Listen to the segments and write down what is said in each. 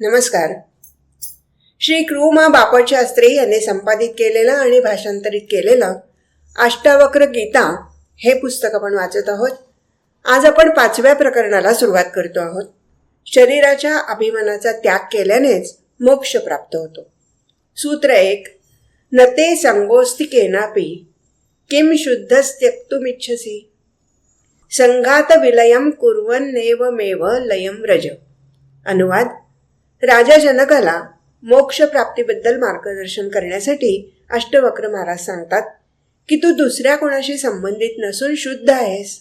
नमस्कार. श्री कृमा बापट शास्त्री यांनी संपादित केलेलं आणि भाषांतरित केलेलं अष्टावक्र गीता हे पुस्तक आपण वाचत आहोत. आज आपण पाचव्या प्रकरणाला सुरुवात करतो आहोत. शरीराच्या अभिमानाचा त्याग केल्यानेच मोक्ष प्राप्त होतो. सूत्र एक न ते संगोस्ति केनापि शुद्ध शुद्धस्त्यक्तुमिच्छसी. संघात विलयम कुर्वन्नेवमेव लयम व्रज. अनुवाद राजा जनकाला मोक्ष प्राप्तीबद्दल मार्गदर्शन करण्यासाठी अष्टवक्र महाराज सांगतात की तू दुसऱ्या कोणाशी संबंधित नसून शुद्ध आहेस.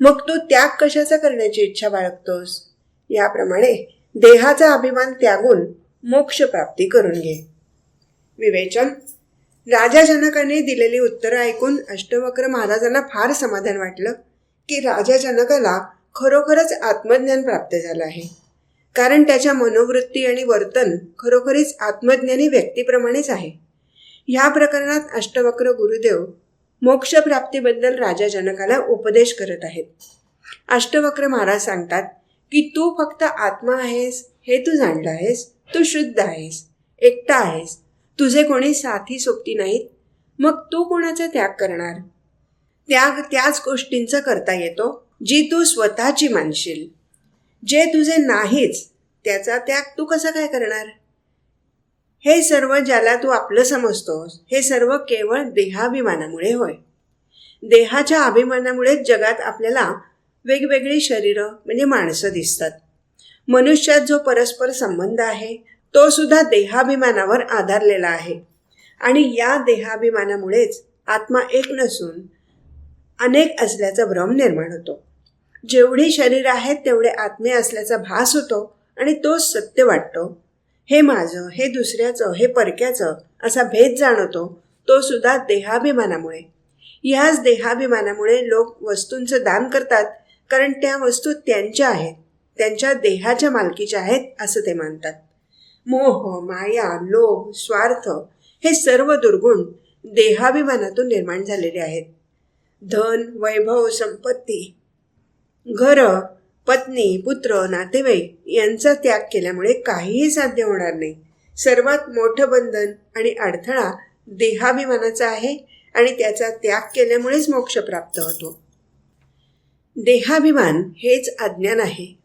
मग तू त्याग कशाचा करण्याची इच्छा बाळगतोस? याप्रमाणे देहाचा अभिमान त्यागून मोक्ष प्राप्ती करून घे. विवेचन. राजा जनकाने दिलेली उत्तरं ऐकून अष्टवक्र महाराजांना फार समाधान वाटलं की राजा जनकाला खरोखरच आत्मज्ञान प्राप्त झालं आहे. कारण त्याच्या मनोवृत्ती आणि वर्तन खरोखरीच आत्मज्ञानी व्यक्तीप्रमाणेच आहे. ह्या प्रकरणात अष्टवक्र गुरुदेव मोक्षप्राप्तीबद्दल राजा जनकाला उपदेश करत आहेत. अष्टवक्र महाराज सांगतात की तू फक्त आत्मा आहेस हे तू जाणलं आहेस तू शुद्ध आहेस एकटा आहेस तुझे कोणी साथी सोबती नाहीत मग तू कोणाचा त्याग करणार? त्याग त्याच गोष्टींचा करता येतो जी तू स्वतःची मानशील. जे तुझे नाहीच त्याचा त्याग तू कसा काय करणार? हे सर्व ज्याला तू आपलं समजतोस हे सर्व केवळ देहाभिमानामुळे होय. देहाच्या अभिमानामुळेच जगात आपल्याला वेगवेगळी शरीरं म्हणजे माणसं दिसतात. मनुष्यात जो परस्पर संबंध आहे तो सुद्धा देहाभिमानावर आधारलेला आहे. आणि या देहाभिमानामुळेच आत्मा एक नसून अनेक असल्याचा भ्रम निर्माण होतो. जेवढी शरीर आहेत तेवढे आत्मे असल्याचा भास होतो आणि तोच सत्य वाटतो. हे माझं हे दुसऱ्याचं हे परक्याचं असा भेद जाणवतो तो सुद्धा देहाभिमानामुळे. ह्याच देहाभिमानामुळे लोक वस्तूंचं दान करतात कारण त्या वस्तू त्यांच्या आहेत त्यांच्या देहाच्या मालकीच्या आहेत असं ते मानतात. मोह माया लोभ स्वार्थ हे सर्व दुर्गुण देहाभिमानातून निर्माण झालेले आहेत. धन वैभव संपत्ती घर पत्नी पुत्र नातेवाईक यांचा त्याग केल्यामुळे काहीही साध्य होणार नाही. सर्वात मोठं बंधन आणि अडथळा देहाभिमानाचा आहे आणि त्याचा त्याग केल्यामुळेच मोक्ष प्राप्त होतो. देहाभिमान हेच अज्ञान आहे.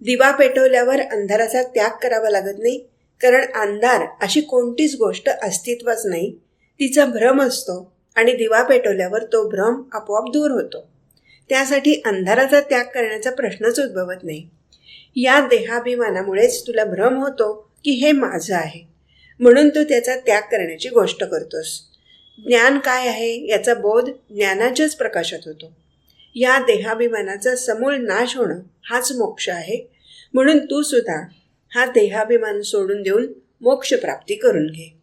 दिवा पेटवल्यावर अंधाराचा त्याग करावा लागत नाही कारण अंधार अशी कोणतीच गोष्ट अस्तित्वच नाही. तिचा भ्रम असतो आणि दिवा पेटवल्यावर तो भ्रम आपोआप दूर होतो. त्यासाठी अंधाराचा त्याग करण्याचा प्रश्नच उद्भवत नाही. या देहाभिमानामुळेच तुला भ्रम होतो की हे माझं आहे. म्हणून तू त्याचा त्याग करण्याची गोष्ट करतोस. ज्ञान काय आहे याचा बोध ज्ञानाच्याच प्रकाशात होतो. या देहाभिमानाचा समूळ नाश होणं हाच मोक्ष आहे. म्हणून तू सुद्धा हा देहाभिमान सोडून देऊन मोक्ष प्राप्ती करून घे.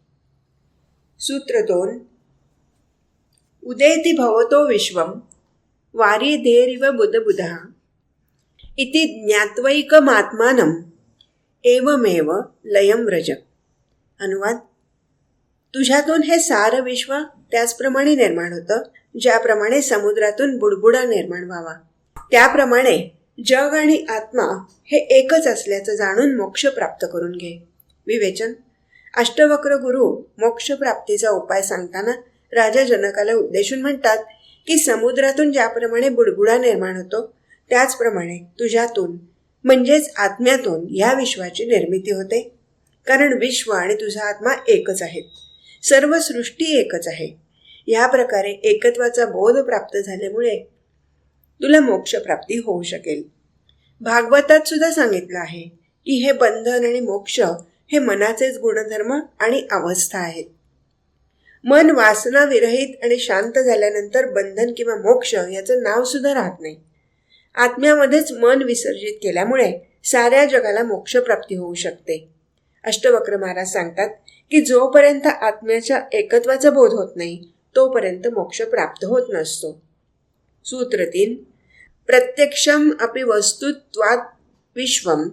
सूत्र दोन. उदेती भवतो विश्वम. वारी बुधबुधः इति ज्ञात्वैकमात्मानम् एवमेव लयम व्रज। अनुवाद। तुझ्यातून हे सारं विश्व त्याचप्रमाणे निर्माण होतं ज्याप्रमाणे समुद्रातून बुडबुडा निर्माण व्हावा. त्याप्रमाणे जग आणि आत्मा हे एकच असल्याचं जाणून मोक्ष प्राप्त करून घे. विवेचन. अष्टवक्र गुरु मोक्ष प्राप्तीचा उपाय सांगताना राजा जनकाला उद्देशून म्हणतात की समुद्रातून ज्याप्रमाणे बुडबुडा निर्माण होतो त्याचप्रमाणे तुझ्यातून म्हणजेच आत्म्यातून या विश्वाची निर्मिती होते. कारण विश्व आणि तुझा आत्मा एकच आहेत. सर्व सृष्टी एकच आहे. या प्रकारे एकत्वाचा बोध प्राप्त झाल्यामुळे तुला मोक्षप्राप्ती होऊ शकेल. भागवतात सुद्धा सांगितलं आहे की हे बंधन आणि मोक्ष हे मनाचेच गुणधर्म आणि अवस्था आहेत. मन वासना विरहित आणि शांत झाल्यानंतर बंधन किंवा मोक्ष याचं नाव सुद्धा राहत नाही. आत्म्यामध्येच मन विसर्जित केल्यामुळे साऱ्या जगाला मोक्षप्राप्ती होऊ शकते. अष्टवक्र महाराज सांगतात की जोपर्यंत आत्म्याच्या एकत्वाचा बोध होत नाही तोपर्यंत मोक्ष प्राप्त होत नसतो. सूत्र तीन प्रत्यक्षम अपि वस्तुत्वात विश्वम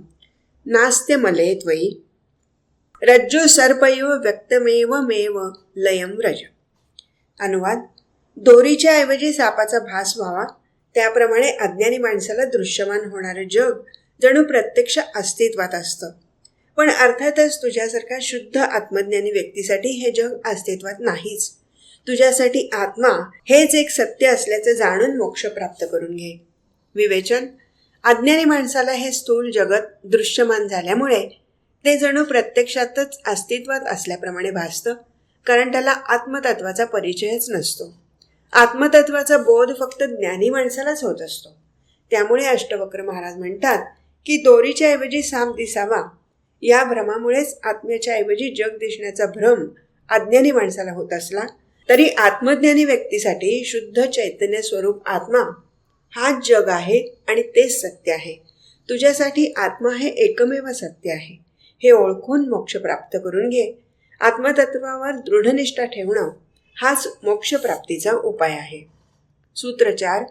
नास्ते मले त्वयी रज्जू सर्पैव व्यक्तमेव मेव लयम रज. अनुवाद. दोरीच्या ऐवजी सापाचा भास व्हावा. त्याप्रमाणे अज्ञानी माणसाला दृश्यमान होणारं जग जणू प्रत्यक्ष अस्तित्वात असतं. पण अर्थातच तुझ्यासारख्या शुद्ध आत्मज्ञानी व्यक्तीसाठी हे जग अस्तित्वात नाहीच. तुझ्यासाठी आत्मा हेच एक सत्य असल्याचं जाणून मोक्ष प्राप्त करून घे. विवेचन. अज्ञानी माणसाला हे स्थूल जगत दृश्यमान झाल्यामुळे ते जणू प्रत्यक्षातच अस्तित्वात असल्याप्रमाणे भासतं कारण त्याला आत्मतत्वाचा परिचयच नसतो. आत्मतत्वाचा बोध फक्त ज्ञानी माणसालाच होत असतो. त्यामुळे अष्टवक्र महाराज म्हणतात की दोरीच्या ऐवजी साम दिसावा. या भ्रमामुळेच आत्म्याच्या ऐवजी जग दिसण्याचा भ्रम अज्ञानी माणसाला होत असला तरी आत्मज्ञानी व्यक्तीसाठी शुद्ध चैतन्य स्वरूप आत्मा हाच जग आहे आणि तेच सत्य आहे. तुझ्यासाठी आत्मा हे एकमेव सत्य आहे. हे ओळखून मोक्ष प्राप्त करून घे. आत्मतत्वावर दृढनिष्ठा ठेवणं हाच मोक्षप्राप्तीचा उपाय आहे. सूत्रचार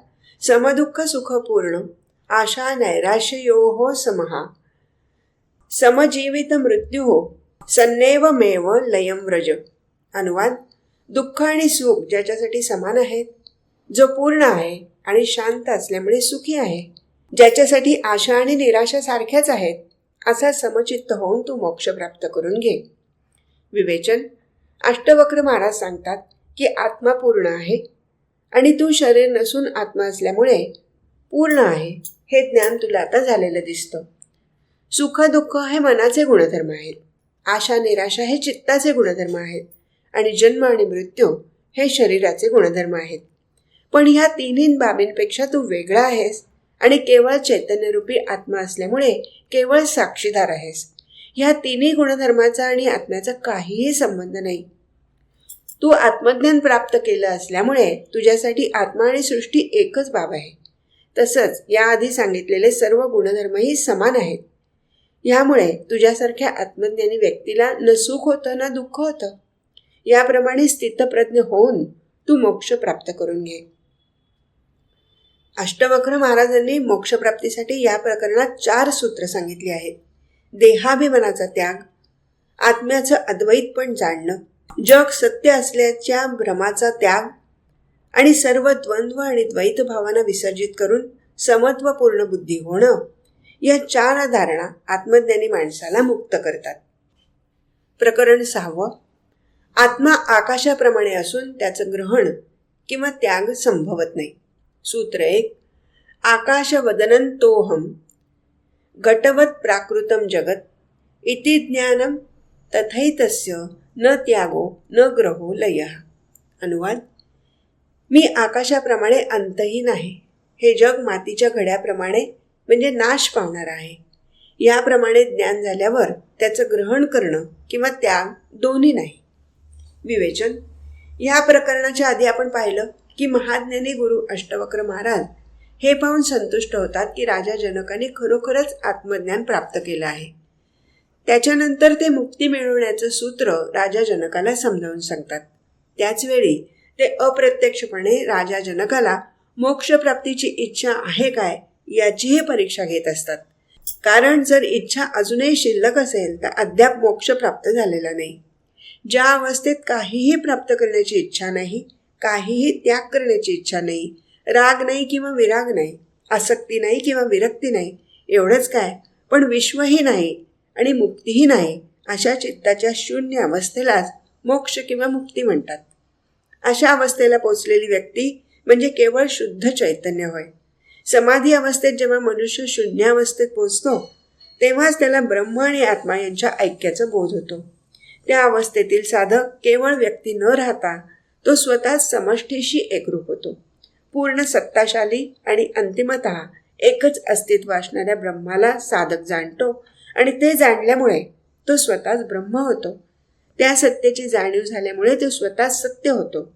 समदुःख सुखपूर्ण आशा नैराश्ययो समहा समजीवित मृत्यू सन्नेवमेव लयम व्रज. अनुवाद दुःख आणि सुख ज्याच्यासाठी समान आहेत जो पूर्ण आहे आणि शांत असल्यामुळे सुखी आहे ज्याच्यासाठी आशा आणि निराशा सारख्याच आहेत असा समचित्त होऊन तू मोक्ष प्राप्त करून घे. विवेचन अष्टवक्र महाराज सांगतात की आत्मा पूर्ण आहे आणि तू शरीर नसून आत्मा असल्यामुळे पूर्ण आहे हे ज्ञान तुला आता झालेलं दिसतं. सुख दुःख हे मनाचे गुणधर्म आहेत. आशा निराशा हे चित्ताचे गुणधर्म आहेत. आणि जन्म आणि मृत्यू हे शरीराचे गुणधर्म आहेत. पण ह्या तिन्ही बाबींपेक्षा तू वेगळा आहेस. आणि केवळ चैतन्यरूपी आत्मा असल्यामुळे केवळ साक्षीदार आहेस. ह्या तिन्ही गुणधर्माचा आणि आत्म्याचा काहीही संबंध नाही. तू आत्मज्ञान प्राप्त केलं असल्यामुळे तुझ्यासाठी आत्मा आणि सृष्टी एकच बाब आहे. तसंच याआधी सांगितलेले सर्व गुणधर्मही समान आहेत. यामुळे तुझ्यासारख्या आत्मज्ञानी व्यक्तीला न सुख होतं ना दुःख होतं. याप्रमाणे स्थितप्रज्ञ होऊन तू मोक्ष प्राप्त करून घे. अष्टवक्र महाराजांनी मोक्षप्राप्तीसाठी या प्रकरणात चार सूत्र सांगितली आहेत. देहाभिमानाचा त्याग आत्म्याचं अद्वैतपण जाणणं जग सत्य असल्याच्या भ्रमाचा त्याग आणि सर्व द्वंद्व आणि द्वैत भावना विसर्जित करून समत्वपूर्ण बुद्धी होणं या चार धारणा आत्मज्ञानी माणसाला मुक्त करतात. प्रकरण सहावं आत्मा आकाशाप्रमाणे असून त्याचं ग्रहण किंवा त्याग संभवत नाही. सूत्र एक आकाशवदनंतोहम घटवत प्राकृतम जगत इति ज्ञानम तथैतस्य न त्यागो न ग्रहो लय। अनुवाद मी आकाशाप्रमाणे अंतही नाही हे जग मातीच्या घड्याप्रमाणे म्हणजे नाश पावणार आहे। याप्रमाणे ज्ञान झाल्यावर त्याचं ग्रहण करणं किंवा त्याग दोन्ही नाही। विवेचन या प्रकरणाच्या आधी आपण पाहिलं की महाज्ञानी गुरु अष्टवक्र महाराज हे पाहून संतुष्ट होतात की राजा जनकाने खरोखरच आत्मज्ञान प्राप्त केलं आहे. त्याच्यानंतर ते मुक्ती मिळवण्याचं सूत्र राजा जनकाला समजावून सांगतात. त्याचवेळी ते अप्रत्यक्षपणे राजा जनकाला मोक्षप्राप्तीची इच्छा आहे काय याचीही परीक्षा घेत असतात. कारण जर इच्छा अजूनही शिल्लक असेल तर अद्याप मोक्ष प्राप्त झालेला नाही. ज्या अवस्थेत काहीही प्राप्त करण्याची इच्छा नाही काहीही त्याग करण्याची इच्छा नाही. राग नाही किंवा विराग नाही. आसक्ती नाही किंवा विरक्ती नाही. एवढंच काय? पण विश्वही नाही आणि मुक्तीही नाही अशा चित्ताच्या शून्य अवस्थेलाच मोक्ष किंवा मुक्ती म्हणतात. अशा अवस्थेला पोचलेली व्यक्ती म्हणजे केवळ शुद्ध चैतन्य होय. समाधी अवस्थेत जेव्हा मनुष्य शून्य अवस्थेत पोचतो तेव्हाच त्याला ब्रह्म आणि आत्मा यांच्या ऐक्याचा बोध होतो. त्या अवस्थेतील साधक केवळ व्यक्ती न राहता तो स्वतः समष्टीशी एकरूप होतो. पूर्ण सत्ताशाली आणि अंतिमत एकच अस्तित्व असणाऱ्या ब्रह्माला साधक जाणतो आणि ते जाणल्यामुळे तो स्वतःच ब्रह्म होतो. त्या सत्तेची जाणीव झाल्यामुळे तो स्वतः सत्य होतो.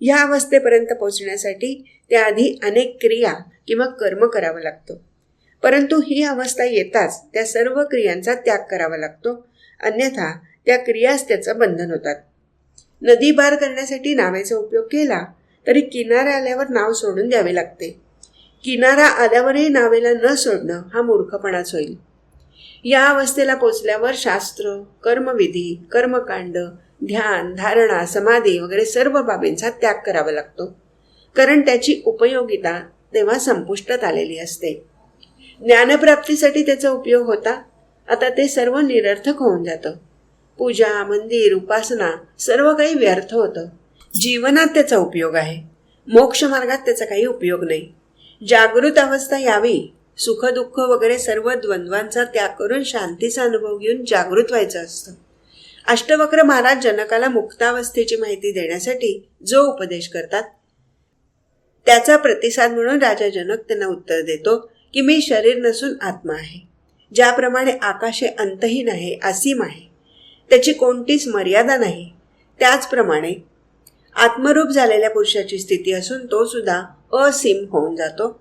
या अवस्थेपर्यंत पोहोचण्यासाठी त्याआधी अनेक क्रिया किंवा कर्म करावं लागतो. परंतु ही अवस्था येताच त्या सर्व क्रियांचा त्याग करावा लागतो. अन्यथा त्या क्रियाच त्याचं बंधन होतात. नदी पार करण्यासाठी नावेचा उपयोग केला तरी किनारा आल्यावर नाव सोडून द्यावे लागते. किनारा आल्यावरही नावेला न सोडणं हा मूर्खपणाच होईल. या अवस्थेला पोचल्यावर शास्त्र कर्मविधी कर्मकांड ध्यान धारणा समाधी वगैरे सर्व बाबींचा त्याग करावा लागतो. कारण त्याची उपयोगिता तेव्हा संपुष्टात आलेली असते. ज्ञानप्राप्तीसाठी त्याचा उपयोग होता. आता ते सर्व निरर्थक होऊन जातं. पूजा मंदिर उपासना सर्व काही व्यर्थ होतं. जीवनात त्याचा उपयोग आहे. मोक्ष मार्गात त्याचा काही उपयोग नाही. जागृत अवस्था यावी. सुख दुःख वगैरे सर्व द्वंद्वांचा त्याग करून शांतीचा अनुभव घेऊन जागृत व्हायचं असतं. अष्टवक्र महाराज जनकाला मुक्तावस्थेची माहिती देण्यासाठी जो उपदेश करतात त्याचा प्रतिसाद म्हणून राजा जनक त्यांना उत्तर देतो की मी शरीर नसून आत्मा आहे. ज्याप्रमाणे आकाशे अंतहीन आहे असीम आहे. त्याची कोणतीच मर्यादा नाही. त्याचप्रमाणे आत्मरूप झालेल्या पुरुषाची स्थिती असून तो सुद्धा असीम होऊन जातो.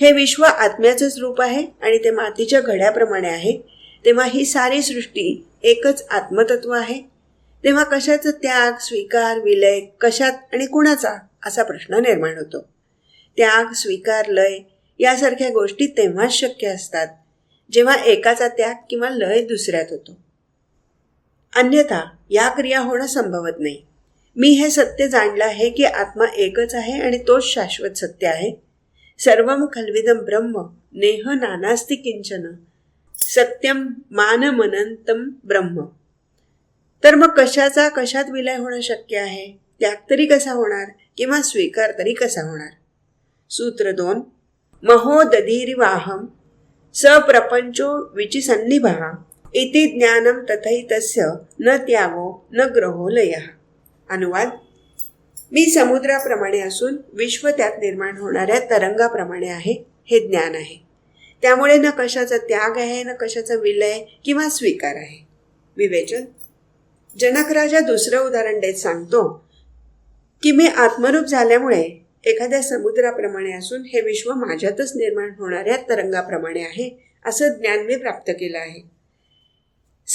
हे विश्व आत्म्याचंच रूप आहे आणि ते मातीच्या घड्याप्रमाणे आहे. तेव्हा ही सारी सृष्टी एकच आत्मतत्व आहे. तेव्हा कशाचा त्याग स्वीकार विलय कशात आणि कुणाचा असा प्रश्न निर्माण होतो? त्याग स्वीकार लय यासारख्या गोष्टी तेव्हाच शक्य असतात जेव्हा एकाचा त्याग किंवा लय दुसऱ्यात होतो. अन्यथा या क्रिया होणं संभवत नाही. मी हे सत्य जाणलं आहे की आत्मा एकच आहे आणि तोच शाश्वत सत्य आहे. सर्वम खलविदम ब्रह्म नेह नानास्ति किंचन सत्यम मानमनंतम ब्रह्म. तर मग कशाचा कशात विलय होणं शक्य आहे? त्याग तरी कसा होणार किंवा स्वीकार तरी कसा होणार? सूत्र दोन महोदधीरिवाहम सप्रपंचो विचिसन्निभा. इति ज्ञानम तथैतस्य न त्यागो न ग्रहो लय। अनुवाद. मी समुद्राप्रमाणे असून विश्व त्यात निर्माण होणाऱ्या तरंगाप्रमाणे आहे हे ज्ञान आहे. त्यामुळे न कशाचा त्याग आहे न कशाचा विलय किंवा स्वीकार आहे. विवेचन. जनकराजा दुसरं उदाहरण देत सांगतो की मी आत्मरूप झाल्यामुळे एखाद्या समुद्राप्रमाणे असून हे विश्व माझ्यातच निर्माण होणाऱ्या तरंगाप्रमाणे आहे असं ज्ञान मी प्राप्त केलं आहे.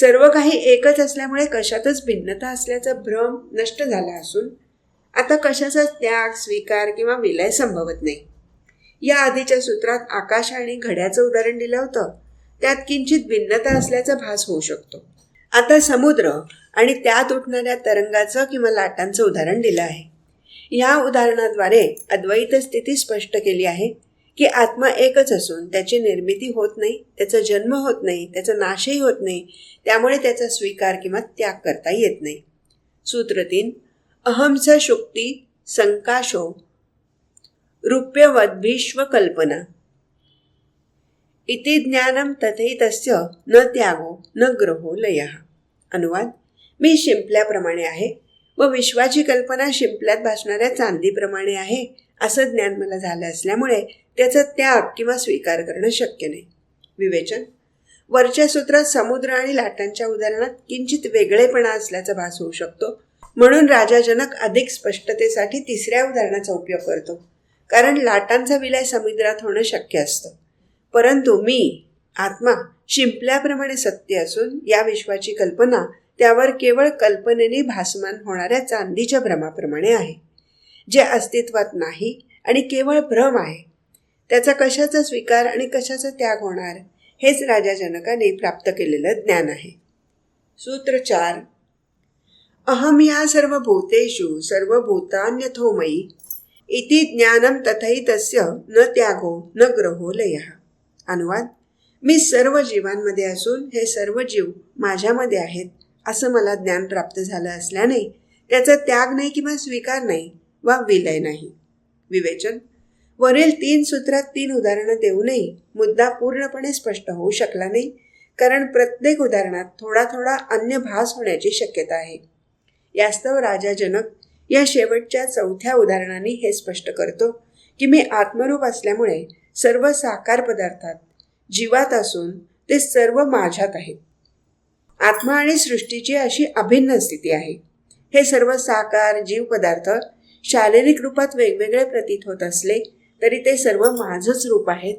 सर्व काही एकच असल्यामुळे कशातच भिन्नता असल्याचा भ्रम नष्ट झाला असून आता कशाचा त्याग स्वीकार किंवा विलय संभवत नाही. या आधीच्या सूत्रात आकाश आणि घड्याचं उदाहरण दिलं होतं. त्यात किंचित भिन्नता असल्याचा भास होऊ शकतो. आता समुद्र आणि त्यात उठणाऱ्या तरंगाचं किंवा लाटांचं उदाहरण दिलं आहे. या उदाहरणाद्वारे अद्वैत स्थिती स्पष्ट केली आहे. की आत्मा एकच असून त्याची निर्मिती होत नाही त्याचा जन्म होत नाही त्याचा नाशही होत नाही त्यामुळे त्याचा स्वीकार किंवा त्याग करता येत नाही. सूत्र तीन अहमच शुक्ती संकाशो कल्पना इति ज्ञानम तथैतस्य न त्यागो न ग्रहो लय। अनुवाद मी शिंपल्याप्रमाणे आहे व विश्वाची कल्पना शिंपल्यात भासणाऱ्या चांदीप्रमाणे आहे असं ज्ञान मला झालं असल्यामुळे त्याचा त्याग किंवा स्वीकार करणं शक्य नाही. विवेचन. वरच्या सूत्रात समुद्र आणि लाटांच्या उदाहरणात किंचित वेगळेपणा असल्याचा भास होऊ शकतो. म्हणून राजा जनक अधिक स्पष्टतेसाठी तिसऱ्या उदाहरणाचा उपयोग करतो. कारण लाटांचा विलय समुद्रात होणं शक्य असतं. परंतु मी आत्मा शिंपल्याप्रमाणे सत्य असून या विश्वाची कल्पना त्यावर केवळ कल्पनेने भासमान होणाऱ्या चांदीच्या भ्रमाप्रमाणे आहे. जे अस्तित्वात नाही आणि केवळ भ्रम आहे. त्याचा कशाचा स्वीकार आणि कशाचा त्याग होणार हेच राजा जनकाने प्राप्त केलेलं ज्ञान आहे. सूत्र चार. अहम या सर्व भूतेषु सर्व भूतान्यथोमयी इति ज्ञानम तथैतस्य न त्यागो न ग्रहो लय. अनुवाद मी सर्व जीवांमध्ये असून हे सर्व जीव माझ्यामध्ये आहेत असं मला ज्ञान प्राप्त झालं असल्याने त्याचा त्याग नाही किंवा स्वीकार नाही वा विलय नाही. विवेचन वरील तीन सूत्रात तीन उदाहरणं देऊनही मुद्दा पूर्णपणे स्पष्ट होऊ शकला नाही कारण प्रत्येक उदाहरणात थोडा थोडा अन्य भास होण्याची शक्यता आहे. यास्तव राजा जनक या शेवटच्या चौथ्या उदाहरणाने हे स्पष्ट करतो की मी आत्मरूप असल्यामुळे सर्व साकार पदार्थात जीवात असून ते सर्व माझ्यात आहेत. आत्मा आणि सृष्टीची अशी अभिन्न स्थिती आहे. हे सर्व साकार जीव पदार्थ शारीरिक रूपात वेगवेगळे प्रतीत होत असले तरी ते सर्व माझंच रूप आहेत.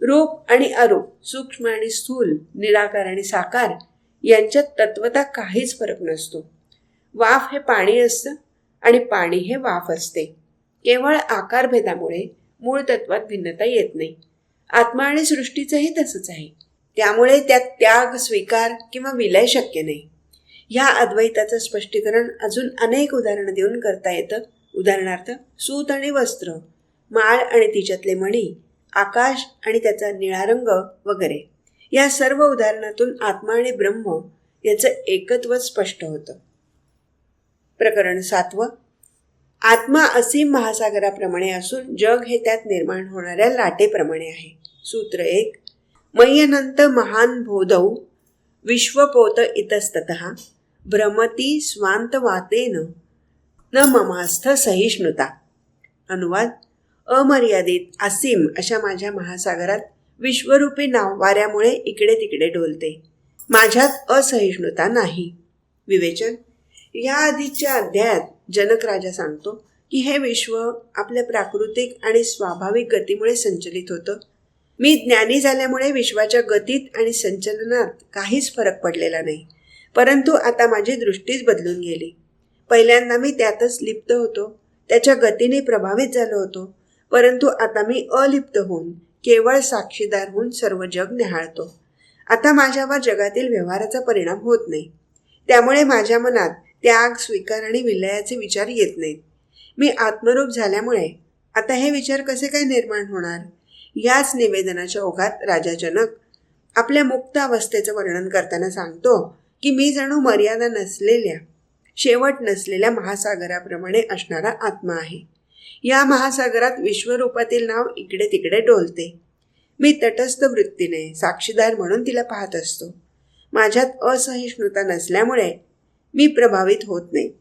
रूप आणि अरूप सूक्ष्म आणि स्थूल निराकार आणि साकार यांच्यात तत्वता काहीच फरक नसतो. वाफ हे पाणी असतं आणि पाणी हे वाफ असते. केवळ आकारभेदामुळे मूळ तत्वात भिन्नता येत नाही. आत्मा आणि सृष्टीचंही तसंच आहे. त्यामुळे त्यात त्याग स्वीकार किंवा विलय शक्य नाही. ह्या अद्वैताचं स्पष्टीकरण अजून अनेक उदाहरणं देऊन करता येतं. उदाहरणार्थ सूत आणि वस्त्र माळ आणि तिच्यातले मणी आकाश आणि त्याचा निळा रंग वगैरे. या सर्व उदाहरणातून आत्मा आणि ब्रह्म याचं एकत्व स्पष्ट होतं. प्रकरण सातवं. आत्मा असीम महासागराप्रमाणे असून जग हे त्यात निर्माण होणाऱ्या लाटेप्रमाणे आहे. सूत्र एक. मय्यनंत महान बोधौ विश्वपोत इतस्तत भ्रमती स्वांत वातेन न ममास्थ सहिष्णुता. अनुवाद. अमर्यादित असीम अशा माझ्या महासागरात विश्वरूपी नाव वाऱ्यामुळे इकडे तिकडे डोलते. माझ्यात असहिष्णुता नाही. विवेचन. या आधीच्या अध्यायात जनक राजा सांगतो की हे विश्व आपल्या प्राकृतिक आणि स्वाभाविक गतीमुळे संचलित होतं. मी ज्ञानी झाल्यामुळे विश्वाच्या गतीत आणि संचलनात काहीच फरक पडलेला नाही. परंतु आता माझी दृष्टीच बदलून गेली. पहिल्यांदा मी त्यातच लिप्त होतो. त्याच्या गतीने प्रभावित झालो होतो. परंतु आता मी अलिप्त होऊन केवळ साक्षीदार होऊन सर्व जग निहाळतो. आता माझ्यावर जगातील व्यवहाराचा परिणाम होत नाही. त्यामुळे माझ्या मनात त्याग स्वीकार आणि विलयाचे विचार येत नाहीत. मी आत्मरूप झाल्यामुळे आता हे विचार कसे काय निर्माण होणार? याच निवेदनाच्या ओघात राजा जनक आपल्या मुक्त अवस्थेचं वर्णन करताना सांगतो की मी जणू मर्यादा नसलेल्या शेवट नसलेल्या महासागराप्रमाणे असणारा आत्मा आहे. या महासागरात विश्वरूपातील नाव इकडे तिकडे डोलते. मी तटस्थ वृत्तीने साक्षीदार म्हणून तिला पाहत असतो. माझ्यात असहिष्णुता नसल्यामुळे मी प्रभावित होत नाही.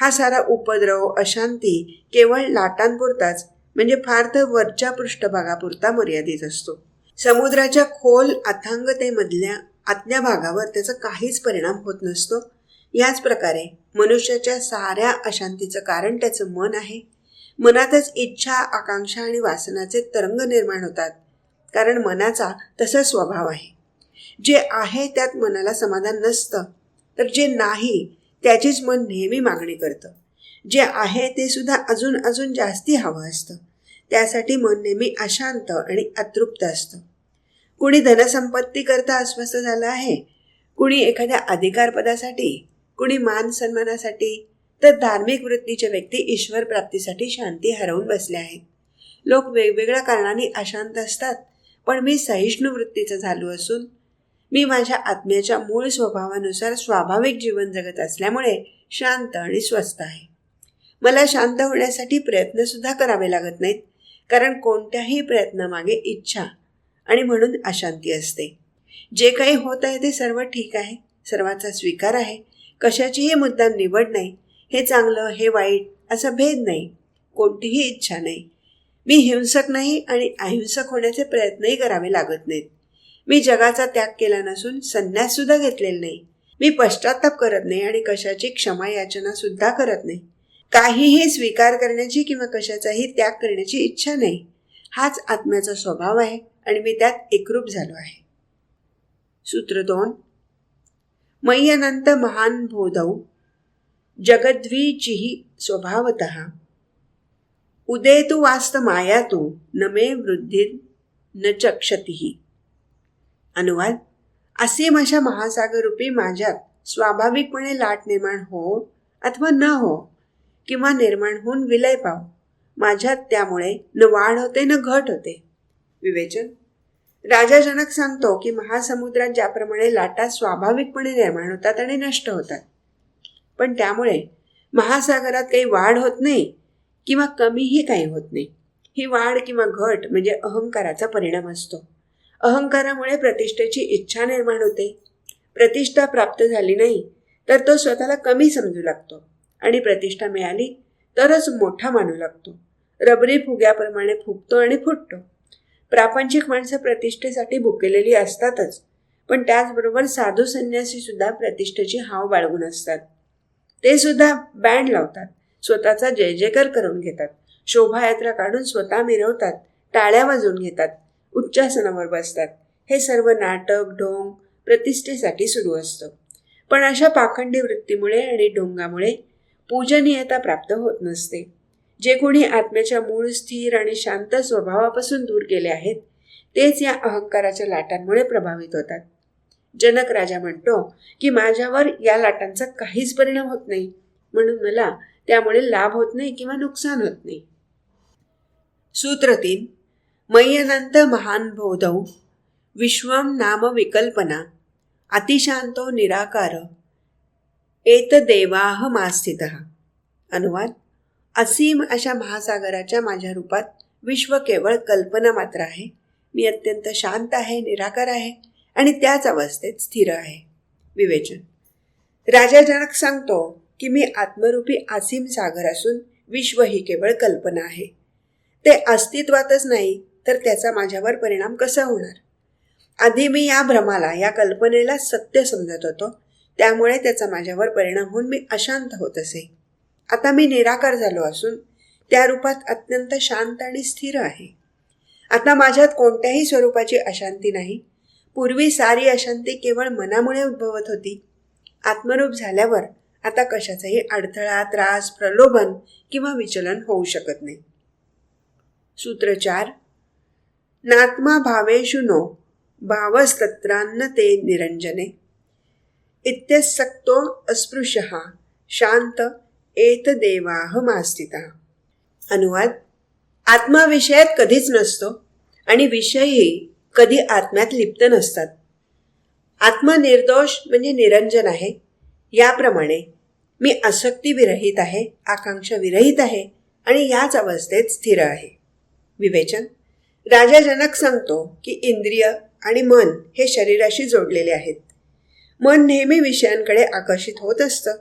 हा सारा उपद्रव अशांती केवळ लाटांपुरताच म्हणजे फार तर वरच्या पृष्ठभागापुरता मर्यादित असतो. समुद्राच्या खोल अथांगतेमधल्या आतल्या भागावर त्याचा काहीच परिणाम होत नसतो. याच प्रकारे मनुष्याच्या साऱ्या अशांतीचं कारण त्याचं मन आहे. मनातच इच्छा आकांक्षा आणि वासनाचे तरंग निर्माण होतात. कारण मनाचा तसा स्वभाव आहे. जे आहे त्यात मनाला समाधान नसतं. तर जे नाही त्याचीच मन नेहमी मागणी करतं. जे आहे ते सुद्धा अजून अजून जास्ती हवं असतं. त्यासाठी मन नेहमी अशांत आणि अतृप्त असतं. कुणी धनसंपत्ती करता अस्वस्थ झालं आहे? कुणी एखाद्या अधिकारपदासाठी? कुणी मान सन्मानासाठी? तर धार्मिक वृत्तीच्या व्यक्ती ईश्वर प्राप्तीसाठी शांती हरवून बसल्या आहेत. लोक वेगवेगळ्या कारणाने अशांत असतात पण मी सहिष्णू वृत्तीचं झालो असून मी माझ्या आत्म्याच्या मूळ स्वभावानुसार स्वाभाविक जीवन जगत असल्यामुळे शांत आणि स्वस्थ आहे. मला शांत होण्यासाठी प्रयत्नसुद्धा करावे लागत नाहीत कारण कोणत्याही प्रयत्नामागे इच्छा आणि म्हणून अशांती असते. जे काही होत आहे ते सर्व ठीक आहे सर्वांचा स्वीकार आहे कशाचीही मुद्दाम निवड नाही हे चांगलं हे वाईट असा भेद नाही. कोणतीही इच्छा नाही. मी हिंसक नाही आणि अहिंसक होण्याचे प्रयत्नही करावे लागत नाहीत. मी जगाचा त्याग केला नसून संन्याससुद्धा घेतलेला नाही. मी पश्चाताप करत नाही आणि कशाची क्षमा याचना सुद्धा करत नाही. काहीही स्वीकार करण्याची किंवा कशाचाही त्याग करण्याची इच्छा नाही. हाच आत्म्याचा स्वभाव आहे आणि मी त्यात एकरूप झालो आहे. सूत्र दोन. मय्यनंत महान भोदौ जगद्वीचिही स्वभावत. उदेतु वास्त मायातु न मे वृद्धी न चक्षतीही अनुवाद. असीम अशा महासागररूपी माझ्यात स्वाभाविकपणे लाट निर्माण हो अथवा न हो किंवा निर्माण होऊन विलय पाव. माझ्यात त्यामुळे न वाढ होते न घट होते. विवेचन. राजा जनक सांगतो की महासमुद्रात ज्याप्रमाणे लाटा स्वाभाविकपणे निर्माण होतात आणि नष्ट होतात पण त्यामुळे महासागरात काही वाढ होत नाही किंवा कमीही काही होत नाही. ही वाढ किंवा घट म्हणजे अहंकाराचा परिणाम असतो. अहंकारामुळे प्रतिष्ठेची इच्छा निर्माण होते. प्रतिष्ठा प्राप्त झाली नाही तर तो स्वतःला कमी समजू लागतो आणि प्रतिष्ठा मिळाली तरच मोठा मानू लागतो. रबरी फुग्याप्रमाणे फुगतो आणि फुटतो. प्रापंचिक माणसं प्रतिष्ठेसाठी भुकेलेली असतातच पण त्याचबरोबर साधू संन्यासी सुद्धा प्रतिष्ठेची हाव बाळगून असतात. ते सुद्धा बँड लावतात. स्वतःचा जय जयकर करून घेतात. शोभायात्रा काढून स्वतः मिरवतात. टाळ्या वाजवून घेतात. उच्चासनावर बसतात. हे सर्व नाटक ढोंग प्रतिष्ठेसाठी सुरू असतं. पण अशा पाखंडी वृत्तीमुळे आणि ढोंगामुळे पूजनीयता प्राप्त होत नसते. जे कोणी आत्म्याच्या मूळ स्थिर आणि शांत स्वभावापासून दूर गेले आहेत तेच या अहंकाराच्या लाटांमुळे प्रभावित होतात. जनक राजा म्हणतो की माझ्यावर या लाटांचा काहीच परिणाम होत नाही. म्हणून मला त्यामुळे लाभ होत नाही किंवा नुकसान होत नाही. सूत्र तीन. मय्यनंत महान बोधौ. विश्वम नाम विकल्पना. अतिशांतो निराकार. एत देवाह मास्थित. अनुवाद. असीम अशा महासागराच्या माझ्या रूपात विश्व केवळ कल्पना मात्र आहे. मी अत्यंत शांत आहे निराकार आहे. आणि त्याच अवस्थेत स्थिर आहे. विवेचन. राजा जनक सांगतो की मी आत्मरूपी आसीम सागर असून विश्व ही केवळ कल्पना आहे. ते अस्तित्वातच नाही तर त्याचा माझ्यावर परिणाम कसा होणार? आधी मी या भ्रमाला या कल्पनेला सत्य समजत होतो. त्यामुळे त्याचा माझ्यावर परिणाम होऊन मी अशांत होत असे. आता मी निराकार झालो असून त्या रूपात अत्यंत शांत आणि स्थिर आहे. आता माझ्यात कोणत्याही स्वरूपाची अशांती नाही. पूर्वी सारी अशांती केवळ मनामुळे उद्भवत होती. आत्मरूप झाल्यावर आता कशाचाही अडथळा त्रास प्रलोभन किंवा विचलन होऊ शकत नाही. सूत्रचार नात्मा भावेषु नो भावस्तत्रान्न ते निरंजने. इत्यसक्तो अस्पृश्य शांत एत देवाह अनुवाद. आत्माविषयात कधीच नसतो आणि विषयही कधी आत्म्यात लिप्त नसतात. आत्मा निर्दोष म्हणजे निरंजन आहे. याप्रमाणे मी आसक्ती विरहित आहे आकांक्षा विरहित आहे आणि याच अवस्थेत स्थिर आहे. विवेचन. राजा जनक सांगतो की इंद्रिय आणि मन हे शरीराशी जोडलेले आहेत. मन नेहमी विषयांकडे आकर्षित होत असतं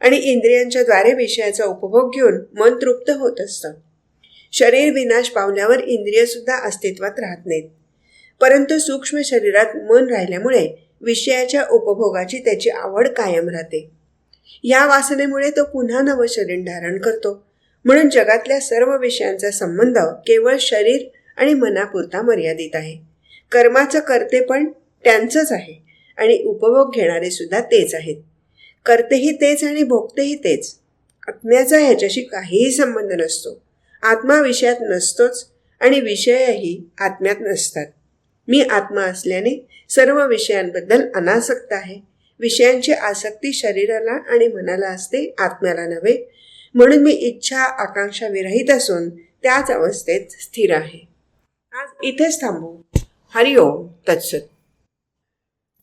आणि इंद्रियांच्या द्वारे विषयाचा उपभोग घेऊन मन तृप्त होत असतं. शरीर विनाश पावल्यावर इंद्रियसुद्धा अस्तित्वात राहत नाहीत. परंतु सूक्ष्म शरीरात मन राहिल्यामुळे विषयाच्या उपभोगाची त्याची आवड कायम राहते. या वासनेमुळे तो पुन्हा नवं शरीर धारण करतो. म्हणून जगातल्या सर्व विषयांचा संबंध केवळ शरीर आणि मनापुरता मर्यादित आहे. कर्माचं कर्ते पण त्यांचंच आहे आणि उपभोग घेणारे सुद्धा तेच आहेत. कर्तेही तेच आणि भोगतेही तेच. आत्म्याचा ह्याच्याशी काहीही संबंध नसतो. आत्मा विषयात नसतोच आणि विषयही आत्म्यात नसतात. मी आत्मा असल्याने सर्व विषयांबद्दल अनासक्त आहे. विषयांची आसक्ती शरीराला आणि मनाला असते आत्म्याला नव्हे. म्हणून मी इच्छा आकांक्षा विरहित असून त्याच अवस्थेत स्थिर आहे. आज इथेच थांबू. हरिओम. तत्सत.